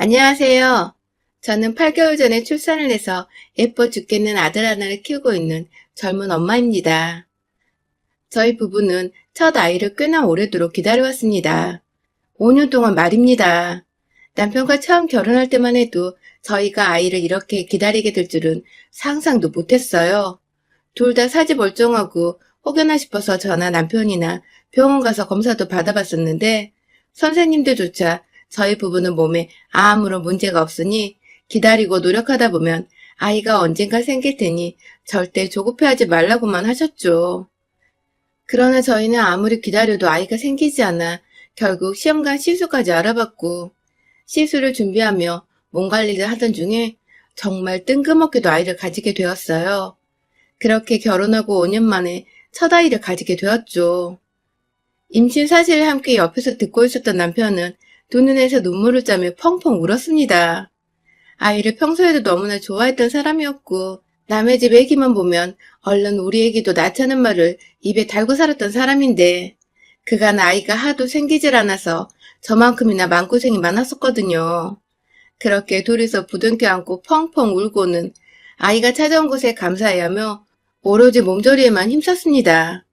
안녕하세요. 저는 8개월 전에 출산을 해서 예뻐 죽겠는 아들 하나를 키우고 있는 젊은 엄마입니다. 저희 부부는 첫 아이를 꽤나 오래도록 기다려왔습니다. 5년 동안 말입니다. 남편과 처음 결혼할 때만 해도 저희가 아이를 이렇게 기다리게 될 줄은 상상도 못했어요. 둘 다 사지 멀쩡하고 혹여나 싶어서 저나 남편이나 병원 가서 검사도 받아봤었는데 선생님들조차 저희 부부는 몸에 아무런 문제가 없으니 기다리고 노력하다 보면 아이가 언젠가 생길 테니 절대 조급해하지 말라고만 하셨죠. 그러나 저희는 아무리 기다려도 아이가 생기지 않아 결국 시험관 시술까지 알아봤고 시술을 준비하며 몸 관리를 하던 중에 정말 뜬금없게도 아이를 가지게 되었어요. 그렇게 결혼하고 5년 만에 첫 아이를 가지게 되었죠. 임신 사실을 함께 옆에서 듣고 있었던 남편은 두 눈에서 눈물을 짜며 펑펑 울었습니다. 아이를 평소에도 너무나 좋아했던 사람이었고 남의 집 애기만 보면 얼른 우리 애기도 낳자는 말을 입에 달고 살았던 사람인데 그간 아이가 하도 생기질 않아서 저만큼이나 마음고생이 많았었거든요. 그렇게 둘이서 부둥켜 안고 펑펑 울고는 아이가 찾아온 곳에 감사해야 하며 오로지 몸조리에만 힘썼습니다.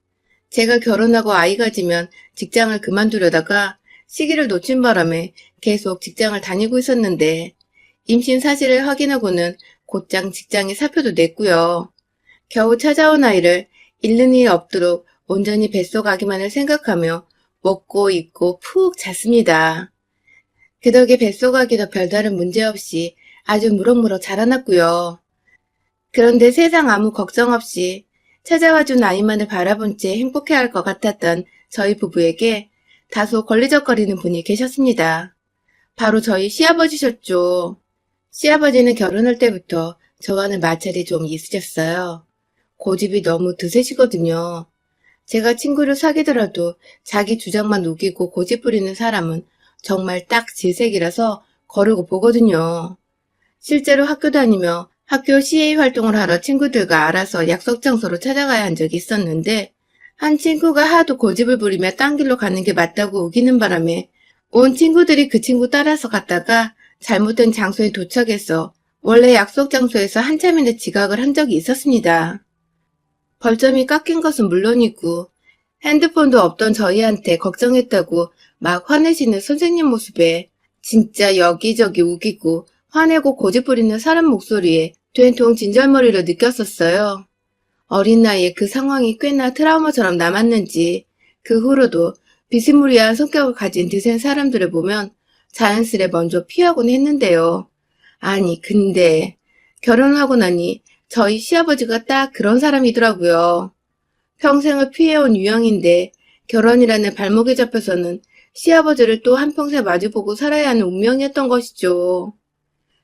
제가 결혼하고 아이가 지면 직장을 그만두려다가 시기를 놓친 바람에 계속 직장을 다니고 있었는데 임신 사실을 확인하고는 곧장 직장에 사표도 냈고요. 겨우 찾아온 아이를 잃는 일이 없도록 온전히 뱃속아기만을 생각하며 먹고 입고 푹 잤습니다. 그 덕에 뱃속아기도 별다른 문제 없이 아주 무럭무럭 자라났고요. 그런데 세상 아무 걱정 없이 찾아와준 아이만을 바라본 채 행복해할 것 같았던 저희 부부에게 다소 걸리적거리는 분이 계셨습니다. 바로 저희 시아버지셨죠. 시아버지는 결혼할 때부터 저와는 마찰이 좀 있으셨어요. 고집이 너무 드세시거든요. 제가 친구를 사귀더라도 자기 주장만 우기고 고집 부리는 사람은 정말 딱 질색이라서 거르고 보거든요. 실제로 학교 다니며 학교 CA 활동을 하러 친구들과 알아서 약속 장소로 찾아가야 한 적이 있었는데 한 친구가 하도 고집을 부리며 딴 길로 가는 게 맞다고 우기는 바람에 온 친구들이 그 친구 따라서 갔다가 잘못된 장소에 도착해서 원래 약속 장소에서 한참이나 지각을 한 적이 있었습니다. 벌점이 깎인 것은 물론이고 핸드폰도 없던 저희한테 걱정했다고 막 화내시는 선생님 모습에 진짜 여기저기 우기고 화내고 고집 부리는 사람 목소리에 된통 진절머리를 느꼈었어요. 어린 나이에 그 상황이 꽤나 트라우마처럼 남았는지 그 후로도 비스무리한 성격을 가진 드센 사람들을 보면 자연스레 먼저 피하곤 했는데요. 아니 근데 결혼하고 나니 저희 시아버지가 딱 그런 사람이더라고요. 평생을 피해온 유형인데 결혼이라는 발목에 잡혀서는 시아버지를 또 한평생 마주보고 살아야 하는 운명이었던 것이죠.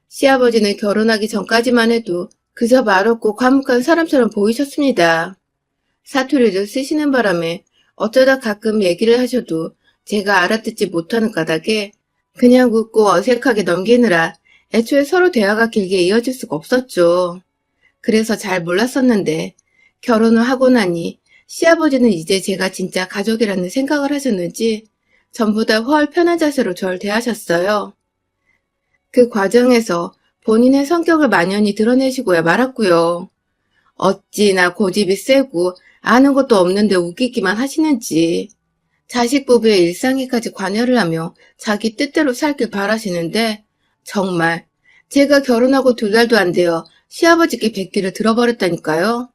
시아버지는 결혼하기 전까지만 해도 그저 말없고 과묵한 사람처럼 보이셨습니다. 사투리를 쓰시는 바람에 어쩌다 가끔 얘기를 하셔도 제가 알아듣지 못하는 까닭에 그냥 웃고 어색하게 넘기느라 애초에 서로 대화가 길게 이어질 수가 없었죠. 그래서 잘 몰랐었는데 결혼을 하고 나니 시아버지는 이제 제가 진짜 가족이라는 생각을 하셨는지 전보다 훨 편한 자세로 절 대하셨어요. 그 과정에서 본인의 성격을 만연히 드러내시고야 말았고요. 어찌나 고집이 세고 아는 것도 없는데 웃기기만 하시는지 자식 부부의 일상에까지 관여를 하며 자기 뜻대로 살길 바라시는데 정말 제가 결혼하고 두 달도 안 되어 시아버지께 뵙기를 들어버렸다니까요.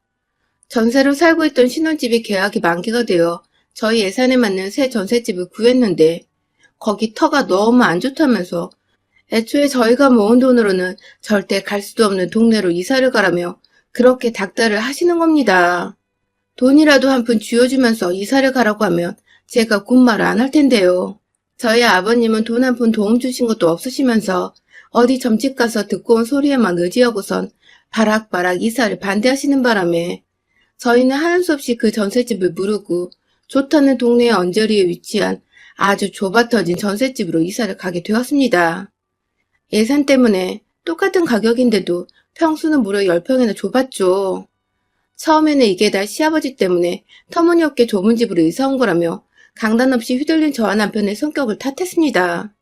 전세로 살고 있던 신혼집이 계약이 만기가 되어 저희 예산에 맞는 새 전셋집을 구했는데 거기 터가 너무 안 좋다면서 애초에 저희가 모은 돈으로는 절대 갈 수도 없는 동네로 이사를 가라며 그렇게 닥달을 하시는 겁니다. 돈이라도 한 푼 쥐어주면서 이사를 가라고 하면 제가 곧말을 안할 텐데요. 저희 아버님은 돈 한 푼 도움 주신 것도 없으시면서 어디 점집 가서 듣고 온 소리에만 의지하고선 바락바락 이사를 반대하시는 바람에 저희는 하는 수 없이 그 전셋집을 무르고 좋다는 동네 언저리에 위치한 아주 좁아 터진 전셋집으로 이사를 가게 되었습니다. 예산 때문에 똑같은 가격인데도 평수는 무려 10평이나 좁았죠. 처음에는 이게 다 시아버지 때문에 터무니없게 좁은 집으로 이사 온 거라며 강단 없이 휘둘린 저와 남편의 성격을 탓했습니다.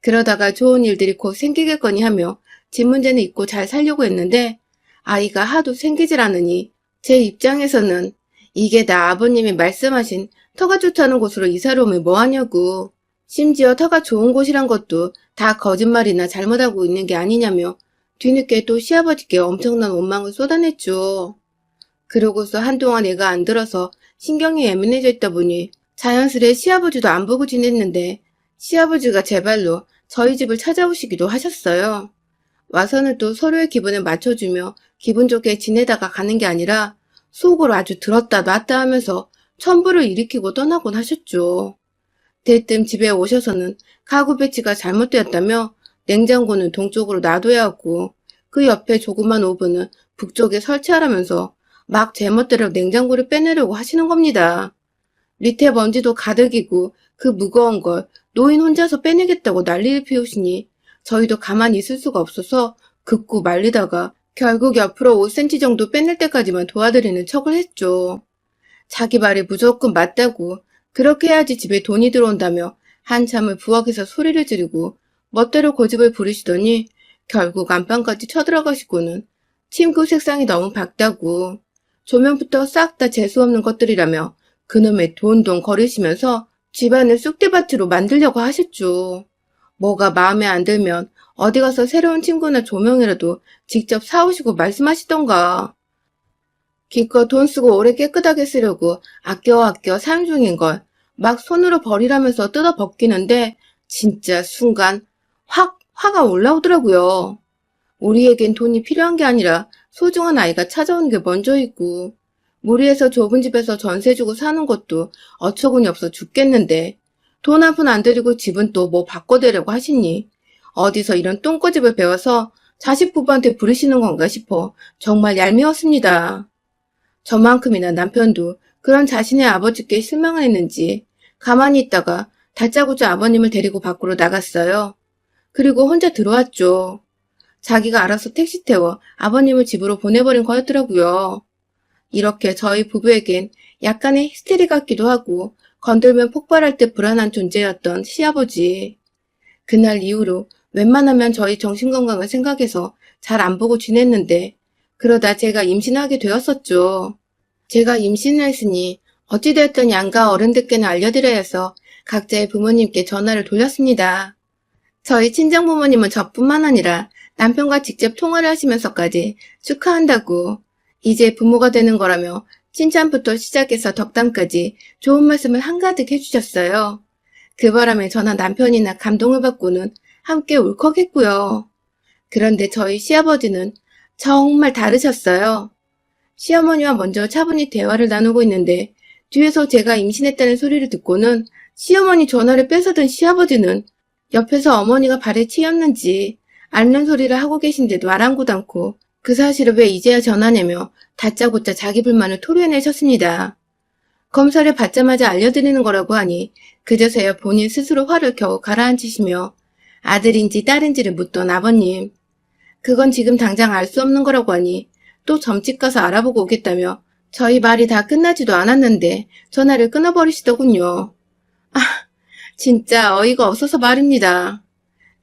그러다가 좋은 일들이 곧 생기겠거니 하며 집 문제는 잊고 잘 살려고 했는데 아이가 하도 생기질 않으니 제 입장에서는 이게 다 아버님이 말씀하신 터가 좋다는 곳으로 이사를 오면 뭐하냐고 심지어 터가 좋은 곳이란 것도 다 거짓말이나 잘못하고 있는 게 아니냐며 뒤늦게 또 시아버지께 엄청난 원망을 쏟아냈죠. 그러고서 한동안 애가 안 들어서 신경이 예민해져 있다 보니 자연스레 시아버지도 안 보고 지냈는데 시아버지가 제발로 저희 집을 찾아오시기도 하셨어요. 와서는 또 서로의 기분을 맞춰주며 기분 좋게 지내다가 가는 게 아니라 속으로 아주 들었다 놨다 하면서 천부를 일으키고 떠나곤 하셨죠. 대뜸 집에 오셔서는 가구 배치가 잘못되었다며 냉장고는 동쪽으로 놔둬야 하고 그 옆에 조그만 오븐은 북쪽에 설치하라면서 막 제멋대로 냉장고를 빼내려고 하시는 겁니다. 밑에 먼지도 가득이고 그 무거운 걸 노인 혼자서 빼내겠다고 난리를 피우시니 저희도 가만히 있을 수가 없어서 긋고 말리다가 결국 옆으로 5cm 정도 빼낼 때까지만 도와드리는 척을 했죠. 자기 말이 무조건 맞다고 그렇게 해야지 집에 돈이 들어온다며 한참을 부엌에서 소리를 지르고 멋대로 고집을 부리시더니 결국 안방까지 쳐들어가시고는 침구 색상이 너무 밝다고 조명부터 싹 다 재수없는 것들이라며 그놈의 돈돈 거리시면서 집안을 쑥대밭으로 만들려고 하셨죠. 뭐가 마음에 안 들면 어디 가서 새로운 침구나 조명이라도 직접 사오시고 말씀하시던가. 기껏 돈 쓰고 오래 깨끗하게 쓰려고 아껴 아껴 사용 중인 걸 막 손으로 버리라면서 뜯어 벗기는데 진짜 순간 확 화가 올라오더라고요. 우리에겐 돈이 필요한 게 아니라 소중한 아이가 찾아오는 게 먼저 있고 무리해서 좁은 집에서 전세 주고 사는 것도 어처구니 없어 죽겠는데 돈 한 푼 안 들이고 집은 또 뭐 바꿔대려고 하시니 어디서 이런 똥꼬집을 배워서 자식 부부한테 부르시는 건가 싶어 정말 얄미웠습니다. 저만큼이나 남편도 그런 자신의 아버지께 실망을 했는지 가만히 있다가 다짜고짜 아버님을 데리고 밖으로 나갔어요. 그리고 혼자 들어왔죠. 자기가 알아서 택시 태워 아버님을 집으로 보내버린 거였더라고요. 이렇게 저희 부부에겐 약간의 히스테리 같기도 하고 건들면 폭발할 때 불안한 존재였던 시아버지. 그날 이후로 웬만하면 저희 정신건강을 생각해서 잘 안 보고 지냈는데 그러다 제가 임신하게 되었었죠. 제가 임신을 했으니 어찌되었든 양가 어른들께는 알려드려야 해서 각자의 부모님께 전화를 돌렸습니다. 저희 친정 부모님은 저뿐만 아니라 남편과 직접 통화를 하시면서까지 축하한다고 이제 부모가 되는 거라며 칭찬부터 시작해서 덕담까지 좋은 말씀을 한가득 해주셨어요. 그 바람에 저나 남편이나 감동을 받고는 함께 울컥했고요. 그런데 저희 시아버지는 정말 다르셨어요. 시어머니와 먼저 차분히 대화를 나누고 있는데 뒤에서 제가 임신했다는 소리를 듣고는 시어머니 전화를 뺏어든 시아버지는 옆에서 어머니가 발에 치였는지 앓는 소리를 하고 계신데도 아랑곳 않고 그 사실을 왜 이제야 전하냐며 다짜고짜 자기 불만을 토로해내셨습니다. 검사를 받자마자 알려드리는 거라고 하니 그저서야 본인 스스로 화를 겨우 가라앉히시며 아들인지 딸인지를 묻던 아버님. 그건 지금 당장 알 수 없는 거라고 하니 또 점집 가서 알아보고 오겠다며 저희 말이 다 끝나지도 않았는데 전화를 끊어버리시더군요. 아, 진짜 어이가 없어서 말입니다.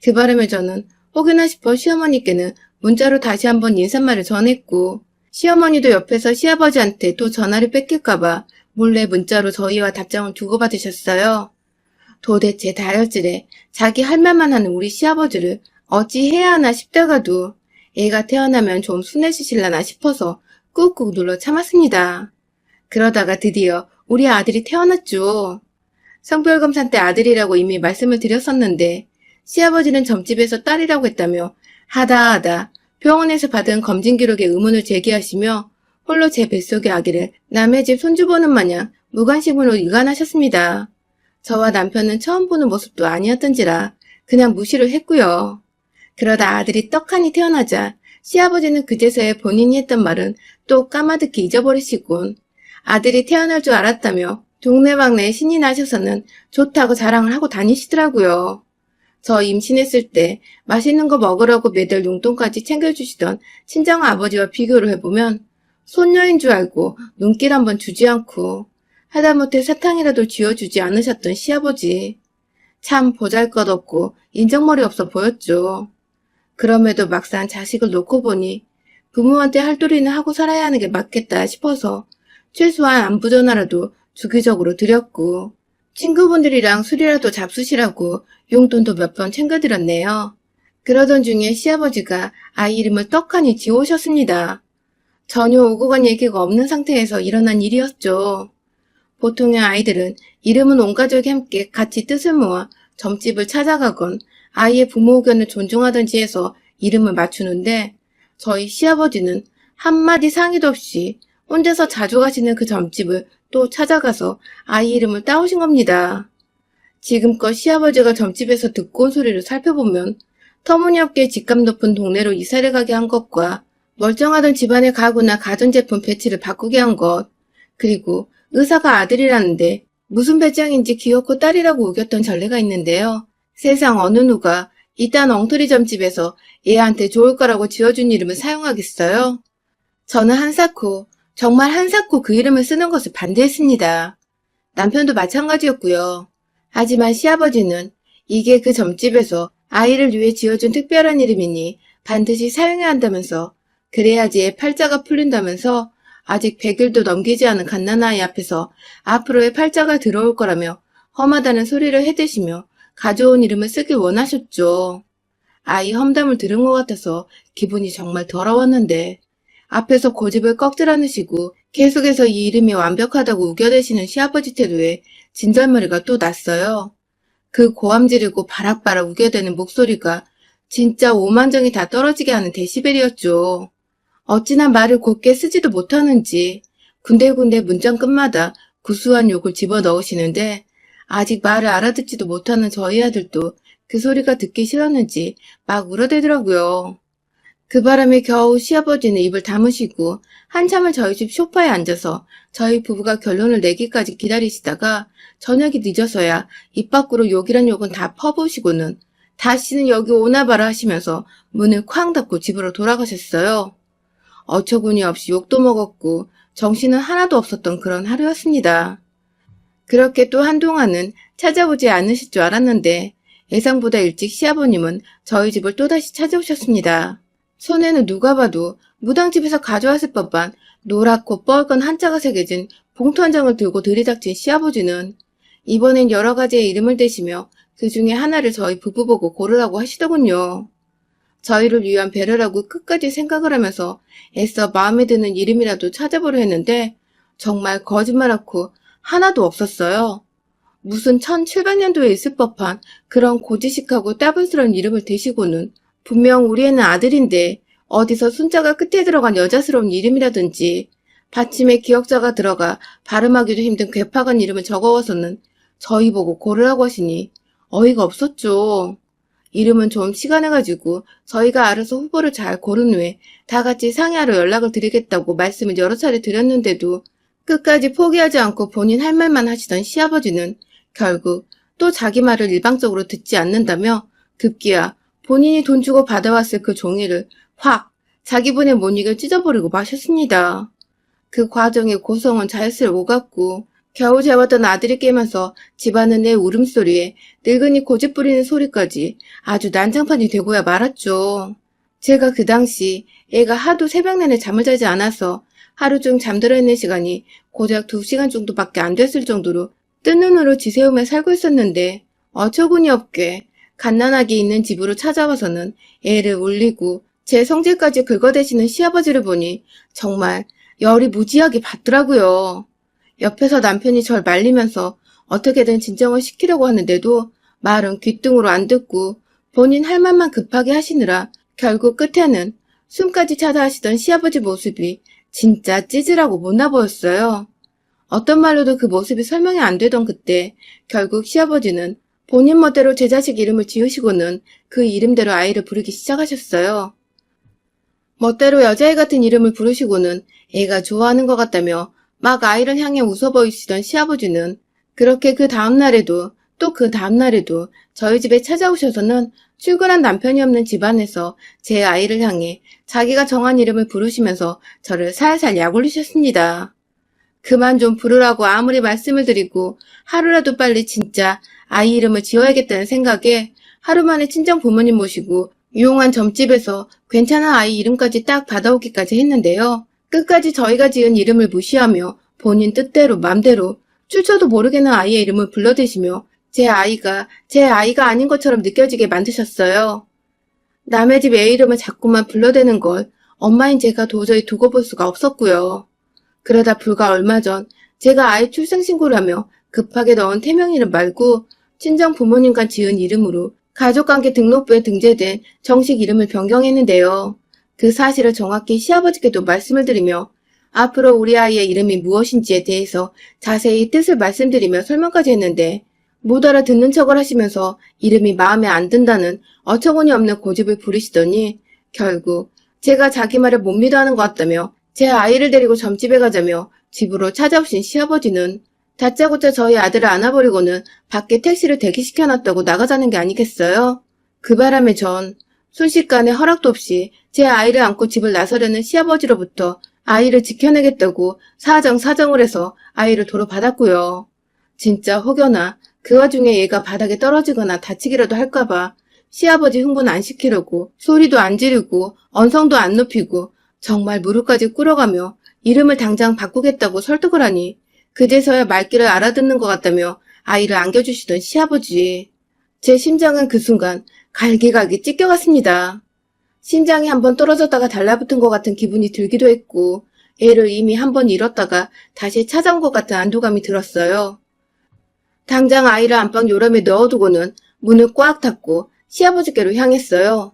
그 바람에 저는 혹여나 싶어 시어머니께는 문자로 다시 한번 인사말을 전했고 시어머니도 옆에서 시아버지한테 또 전화를 뺏길까봐 몰래 문자로 저희와 답장을 주고받으셨어요. 도대체 다혈질에 자기 할 말만 하는 우리 시아버지를 어찌 해야 하나 싶다가도 애가 태어나면 좀 순해지실라나 싶어서 꾹꾹 눌러 참았습니다. 그러다가 드디어 우리 아들이 태어났죠. 성별검사 때 아들이라고 이미 말씀을 드렸었는데 시아버지는 점집에서 딸이라고 했다며 하다 하다 병원에서 받은 검진 기록에 의문을 제기하시며 홀로 제 뱃속의 아기를 남의 집 손주 보는 마냥 무관심으로 일관하셨습니다. 저와 남편은 처음 보는 모습도 아니었던지라 그냥 무시를 했고요. 그러다 아들이 떡하니 태어나자 시아버지는 그제서야 본인이 했던 말은 또 까마득히 잊어버리시곤 아들이 태어날 줄 알았다며 동네방네 신이 나셔서는 좋다고 자랑을 하고 다니시더라고요. 저 임신했을 때 맛있는 거 먹으라고 매달 용돈까지 챙겨주시던 친정 아버지와 비교를 해보면 손녀인 줄 알고 눈길 한번 주지 않고 하다못해 사탕이라도 쥐어주지 않으셨던 시아버지. 참 보잘것없고 인정머리 없어 보였죠. 그럼에도 막상 자식을 놓고 보니 부모한테 할 도리는 하고 살아야 하는 게 맞겠다 싶어서 최소한 안부 전화라도 주기적으로 드렸고 친구분들이랑 술이라도 잡수시라고 용돈도 몇 번 챙겨드렸네요. 그러던 중에 시아버지가 아이 이름을 떡하니 지우셨습니다. 전혀 오고 간 얘기가 없는 상태에서 일어난 일이었죠. 보통의 아이들은 이름은 온 가족이 함께 같이 뜻을 모아 점집을 찾아가건 아이의 부모 의견을 존중하든지 해서 이름을 맞추는데 저희 시아버지는 한마디 상의도 없이 혼자서 자주 가시는 그 점집을 또 찾아가서 아이 이름을 따오신 겁니다. 지금껏 시아버지가 점집에서 듣고 온 소리를 살펴보면 터무니없게 집값 높은 동네로 이사를 가게 한 것과 멀쩡하던 집안의 가구나 가전제품 배치를 바꾸게 한 것, 그리고 의사가 아들이라는데 무슨 배짱인지 귀엽고 딸이라고 우겼던 전례가 있는데요. 세상 어느 누가 이딴 엉터리 점집에서 얘한테 좋을 거라고 지어준 이름을 사용하겠어요? 저는 한사코, 정말 한사코 그 이름을 쓰는 것을 반대했습니다. 남편도 마찬가지였고요. 하지만 시아버지는 이게 그 점집에서 아이를 위해 지어준 특별한 이름이니 반드시 사용해야 한다면서 그래야지 애 팔자가 풀린다면서 아직 100일도 넘기지 않은 갓난아이 앞에서 앞으로의 팔자가 들어올 거라며 험하다는 소리를 해대시며 가져온 이름을 쓰길 원하셨죠. 아이 험담을 들은 것 같아서 기분이 정말 더러웠는데 앞에서 고집을 꺾질 않으시고 계속해서 이 이름이 완벽하다고 우겨대시는 시아버지 태도에 진절머리가 또 났어요. 그 고함 지르고 바락바락 우겨대는 목소리가 진짜 오만정이 다 떨어지게 하는 데시벨이었죠. 어찌나 말을 곱게 쓰지도 못하는지 군데군데 문장 끝마다 구수한 욕을 집어넣으시는데 아직 말을 알아듣지도 못하는 저희 아들도 그 소리가 듣기 싫었는지 막 울어대더라고요. 그 바람에 겨우 시아버지는 입을 다무시고 한참을 저희 집 소파에 앉아서 저희 부부가 결론을 내기까지 기다리시다가 저녁이 늦어서야 입 밖으로 욕이란 욕은 다 퍼부으시고는 다시는 여기 오나 봐라 하시면서 문을 쾅 닫고 집으로 돌아가셨어요. 어처구니 없이 욕도 먹었고 정신은 하나도 없었던 그런 하루였습니다. 그렇게 또 한동안은 찾아오지 않으실 줄 알았는데 예상보다 일찍 시아버님은 저희 집을 또다시 찾아오셨습니다. 손에는 누가 봐도 무당집에서 가져왔을 법한 노랗고 뻘건 한자가 새겨진 봉투 한 장을 들고 들이닥친 시아버지는 이번엔 여러 가지의 이름을 대시며 그 중에 하나를 저희 부부 보고 고르라고 하시더군요. 저희를 위한 배려라고 끝까지 생각을 하면서 애써 마음에 드는 이름이라도 찾아보려 했는데 정말 거짓말하고 하나도 없었어요. 무슨 1700년도에 있을 법한 그런 고지식하고 따분스러운 이름을 대시고는 분명 우리 애는 아들인데 어디서 순자가 끝에 들어간 여자스러운 이름이라든지 받침에 기억자가 들어가 발음하기도 힘든 괴팍한 이름을 적어와서는 저희 보고 고르라고 하시니 어이가 없었죠. 이름은 좀 시간을 가지고 저희가 알아서 후보를 잘 고른 후에 다 같이 상의하러 연락을 드리겠다고 말씀을 여러 차례 드렸는데도 끝까지 포기하지 않고 본인 할 말만 하시던 시아버지는 결국 또 자기 말을 일방적으로 듣지 않는다며 급기야 본인이 돈 주고 받아왔을 그 종이를 확 자기분의 못 이겨 찢어버리고 마셨습니다. 그 과정에 고성은 자연스레 오갔고 겨우 재웠던 아들이 깨면서 집안은 내 울음소리에 늙은이 고집 부리는 소리까지 아주 난장판이 되고야 말았죠. 제가 그 당시 애가 하도 새벽 내내 잠을 자지 않아서 하루 중 잠들어 있는 시간이 고작 두 시간 정도밖에 안 됐을 정도로 뜬 눈으로 지새우며 살고 있었는데 어처구니 없게 갓난아기 있는 집으로 찾아와서는 애를 울리고 제 성질까지 긁어대시는 시아버지를 보니 정말 열이 무지하게 받더라고요. 옆에서 남편이 절 말리면서 어떻게든 진정을 시키려고 하는데도 말은 귓등으로 안 듣고 본인 할 말만 급하게 하시느라 결국 끝에는 숨까지 차다 하시던 시아버지 모습이 진짜 찌질하고 못나 보였어요. 어떤 말로도 그 모습이 설명이 안 되던 그때 결국 시아버지는 본인 멋대로 제 자식 이름을 지으시고는 그 이름대로 아이를 부르기 시작하셨어요. 멋대로 여자애 같은 이름을 부르시고는 애가 좋아하는 것 같다며 막 아이를 향해 웃어 보이시던 시아버지는 그렇게 그 다음날에도 또 그 다음날에도 저희 집에 찾아오셔서는 출근한 남편이 없는 집안에서 제 아이를 향해 자기가 정한 이름을 부르시면서 저를 살살 약올리셨습니다. 그만 좀 부르라고 아무리 말씀을 드리고 하루라도 빨리 진짜 아이 이름을 지어야겠다는 생각에 하루 만에 친정 부모님 모시고 유용한 점집에서 괜찮은 아이 이름까지 딱 받아오기까지 했는데요. 끝까지 저희가 지은 이름을 무시하며 본인 뜻대로 맘대로 출처도 모르겠는 아이의 이름을 불러대시며 제 아이가 제 아이가 아닌 것처럼 느껴지게 만드셨어요. 남의 집 애 이름을 자꾸만 불러대는 걸 엄마인 제가 도저히 두고 볼 수가 없었고요. 그러다 불과 얼마 전 제가 아이 출생신고를 하며 급하게 넣은 태명 이름 말고 친정 부모님과 지은 이름으로 가족관계 등록부에 등재된 정식 이름을 변경했는데요. 그 사실을 정확히 시아버지께도 말씀을 드리며 앞으로 우리 아이의 이름이 무엇인지에 대해서 자세히 뜻을 말씀드리며 설명까지 했는데 못 알아듣는 척을 하시면서 이름이 마음에 안 든다는 어처구니 없는 고집을 부리시더니 결국 제가 자기 말을 못 믿어 하는 것 같다며 제 아이를 데리고 점집에 가자며 집으로 찾아오신 시아버지는 다짜고짜 저희 아들을 안아버리고는 밖에 택시를 대기시켜놨다고 나가자는 게 아니겠어요? 그 바람에 전 순식간에 허락도 없이 제 아이를 안고 집을 나서려는 시아버지로부터 아이를 지켜내겠다고 사정사정을 해서 아이를 도로 받았고요. 진짜 혹여나 그 와중에 얘가 바닥에 떨어지거나 다치기라도 할까봐 시아버지 흥분 안 시키려고 소리도 안 지르고 언성도 안 높이고 정말 무릎까지 꿇어가며 이름을 당장 바꾸겠다고 설득을 하니 그제서야 말귀를 알아듣는 것 같다며 아이를 안겨주시던 시아버지. 제 심장은 그 순간 갈기갈기 찢겨갔습니다. 심장이 한번 떨어졌다가 달라붙은 것 같은 기분이 들기도 했고 애를 이미 한 번 잃었다가 다시 찾아온 것 같은 안도감이 들었어요. 당장 아이를 안방 요람에 넣어두고는 문을 꽉 닫고 시아버지께로 향했어요.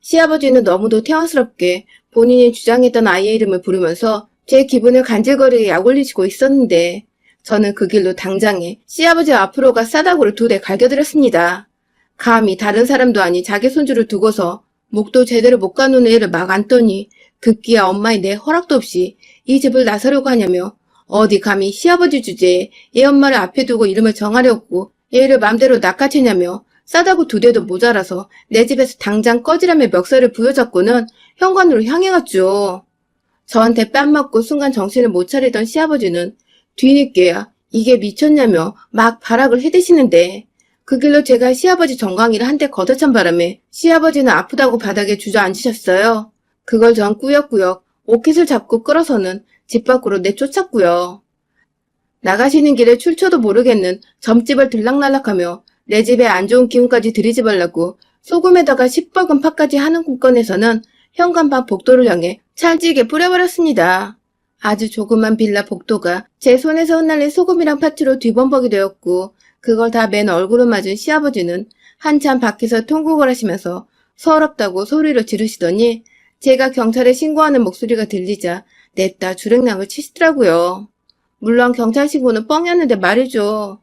시아버지는 너무도 태연스럽게 본인이 주장했던 아이의 이름을 부르면서 제 기분을 간질거리게 약올리시고 있었는데 저는 그 길로 당장에 시아버지 앞으로가 싸다구를 두 대 갈겨드렸습니다. 감히 다른 사람도 아닌 자기 손주를 두고서 목도 제대로 못 가누는 애를 막 안더니 급기야 엄마의 내 허락도 없이 이 집을 나서려고 하냐며 어디 감히 시아버지 주제에 얘 엄마를 앞에 두고 이름을 정하려고 얘를 맘대로 낚아채냐며 싸다구 두 대도 모자라서 내 집에서 당장 꺼지라며 멱살을 부여잡고는 현관으로 향해갔죠. 저한테 뺨 맞고 순간 정신을 못 차리던 시아버지는 뒤늦게야 이게 미쳤냐며 막 발악을 해대시는데 그 길로 제가 시아버지 정강이를 한 대 걷어찬 바람에 시아버지는 아프다고 바닥에 주저앉으셨어요. 그걸 전 꾸역꾸역 오켓을 잡고 끌어서는 집 밖으로 내쫓았고요. 나가시는 길에 출처도 모르겠는 점집을 들락날락하며 내 집에 안 좋은 기운까지 들이집으려고 소금에다가 시뻘건 파까지 하는 공건에서는 현관밖 복도를 향해 찰지게 뿌려버렸습니다. 아주 조그만 빌라 복도가 제 손에서 흩날린 소금이랑 파츠로 뒤범벅이 되었고 그걸 다 맨 얼굴로 맞은 시아버지는 한참 밖에서 통곡을 하시면서 서럽다고 소리를 지르시더니 제가 경찰에 신고하는 목소리가 들리자 냅다 주랭랑을 치시더라고요. 물론 경찰 신고는 뻥이었는데 말이죠.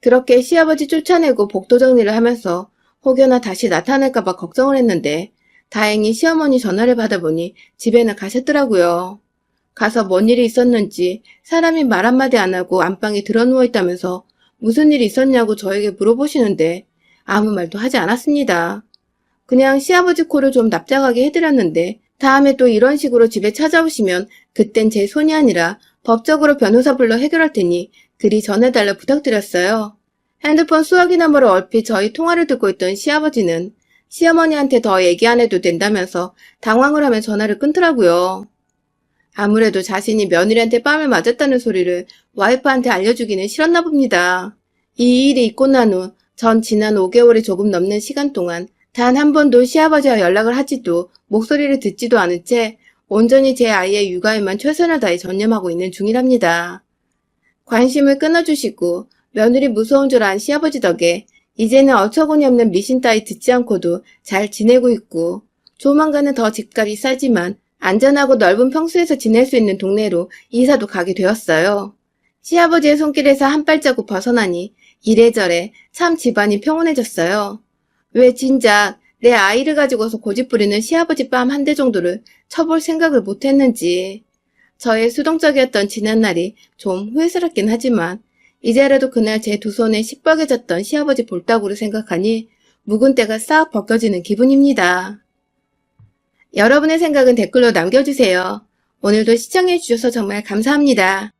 그렇게 시아버지 쫓아내고 복도 정리를 하면서 혹여나 다시 나타날까봐 걱정을 했는데 다행히 시어머니 전화를 받아보니 집에는 가셨더라고요. 가서 뭔 일이 있었는지 사람이 말 한마디 안 하고 안방에 들어 누워 있다면서 무슨 일이 있었냐고 저에게 물어보시는데 아무 말도 하지 않았습니다. 그냥 시아버지 코를 좀 납작하게 해드렸는데 다음에 또 이런 식으로 집에 찾아오시면 그땐 제 손이 아니라 법적으로 변호사 불러 해결할 테니 그리 전해달라 부탁드렸어요. 핸드폰 수화기 너머로 얼핏 저희 통화를 듣고 있던 시아버지는 시어머니한테 더 얘기 안 해도 된다면서 당황을 하며 전화를 끊더라고요. 아무래도 자신이 며느리한테 뺨을 맞았다는 소리를 와이프한테 알려주기는 싫었나 봅니다. 이 일이 있고 난 후 전 지난 5개월이 조금 넘는 시간 동안 단 한 번도 시아버지와 연락을 하지도 목소리를 듣지도 않은 채 온전히 제 아이의 육아에만 최선을 다해 전념하고 있는 중이랍니다. 관심을 끊어주시고 며느리 무서운 줄 안 시아버지 덕에 이제는 어처구니 없는 미신 따위 듣지 않고도 잘 지내고 있고 조만간은 더 집값이 싸지만 안전하고 넓은 평수에서 지낼 수 있는 동네로 이사도 가게 되었어요. 시아버지의 손길에서 한 발자국 벗어나니 이래저래 참 집안이 평온해졌어요. 왜 진작 내 아이를 가지고서 고집부리는 시아버지 뺨 한 대 정도를 쳐볼 생각을 못했는지 저의 수동적이었던 지난날이 좀 후회스럽긴 하지만 이제라도 그날 제 두 손에 시뻘개졌던 시아버지 볼따구를 생각하니 묵은 때가 싹 벗겨지는 기분입니다. 여러분의 생각은 댓글로 남겨주세요. 오늘도 시청해주셔서 정말 감사합니다.